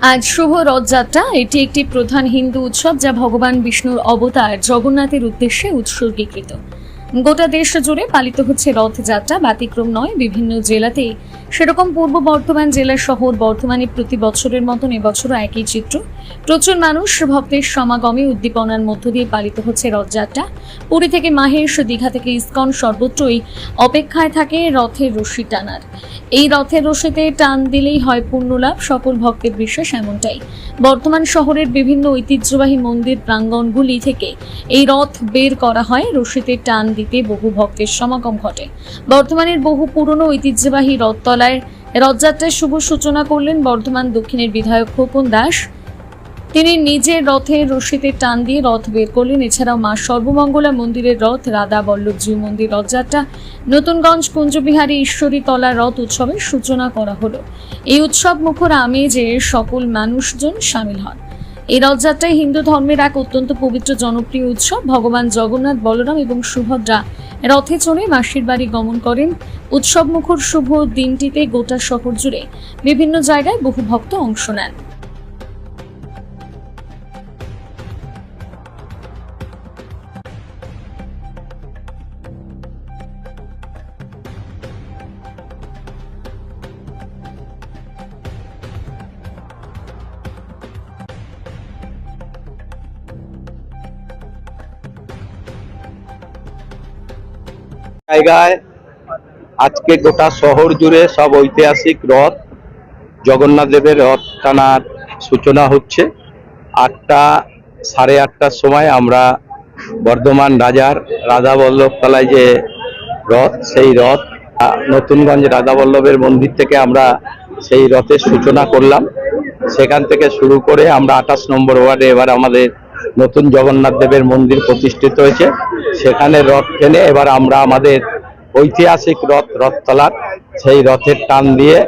আজ শুভ রথযাত্রা। এটি একটি প্রধান হিন্দু উৎসব যা ভগবান বিষ্ণুর অবতার জগন্নাথের উদ্দেশ্যে উৎসর্গীকৃত। গোটা দেশ জুড়ে পালিত হচ্ছে রথযাত্রা। ব্যতিক্রম নয়, বিভিন্ন জেলাতেই। সেরকম পূর্ব বর্ধমান জেলা শহর বর্ধমানে প্রতি বছরের মতন এবছরও একই চিত্র। প্রচুর মানুষ ভক্তের সমাগমে উদ্দীপনার মধ্য দিয়ে পালিত হচ্ছে রথযাত্রা। পুরী থেকে মাহেশ, দীঘা থেকে ইস্কন সর্বত্রই অপেক্ষায় থাকে রথের রশি টানার। এই রথের রশিতে টান দিলেই হয় পূর্ণলাভ, সকল ভক্তের বিশ্বাস এমনটাই। বর্তমান শহরের বিভিন্ন ঐতিহ্যবাহী মন্দির প্রাঙ্গণগুলি থেকে এই রথ বের করা হয় রশিতে টান দিতে বহু ভক্তের সমাগম ঘটে। বর্তমানের বহু পুরনো ঐতিহ্যবাহী রথতলায় রথযাত্রার শুভ সূচনা করলেন বর্ধমান দক্ষিণের বিধায়ক খোকন দাস। তিনি নিজের রথের রশিতে টান দিয়ে রথ বের করলেন। এছাড়াও মা সর্বমঙ্গলা মন্দিরের রথ, রাধা বল্লভজিউ মন্দির রথযাত্রা, নতুনগঞ্জ কুঞ্জবিহারী ঈশ্বরী তলা রথ উৎসবের সূচনা করা হলো। এই উৎসব মুখর আমেজে সকল মানুষজন সামিল হন। এই রথযাত্রায় হিন্দু ধর্মের এক অত্যন্ত পবিত্র জনপ্রিয় উৎসব, ভগবান জগন্নাথ, বলরাম এবং সুভদ্রা। রথে চড়ে মাসির বাড়ি গমন করেন। উৎসব মুখর শুভ দিনটিতে গোটা শহর জুড়ে বিভিন্ন জায়গায় বহু ভক্ত অংশ নেন। জায়গায় আজকে গোটা শহর জুড়ে সব ঐতিহাসিক রথ, জগন্নাথ দেবের রথ টানার সূচনা হচ্ছে। আটটা, সাড়ে আটটার সময় আমরা বর্ধমান রাজার রাধা বল্লভ তলায় যে রথ, সেই রথ, নতুনগঞ্জ রাধা বল্লভের মন্দির থেকে আমরা সেই রথের সূচনা করলাম। সেখান থেকে শুরু করে আমরা আঠাশ নম্বর ওয়ার্ডে এবার আমাদের নতুন জগন্নাথ দেবের মন্দির প্রতিষ্ঠিত হয়েছে। সেখানে রথ টেনে এবার আমরা আমাদের ঐতিহাসিক রথ, রথতলার সেই রথের টান দিয়ে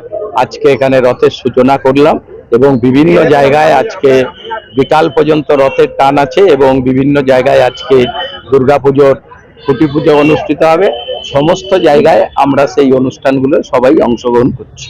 আজকে এখানে রথের সূচনা করলাম এবং বিভিন্ন জায়গায় আজকে বিকাল পর্যন্ত রথের টান আছে এবং বিভিন্ন জায়গায় আজকে দুর্গাপুজোর খুঁটি পুজো অনুষ্ঠিত হবে। সমস্ত জায়গায় আমরা সেই অনুষ্ঠানগুলো সবাই অংশগ্রহণ করছি।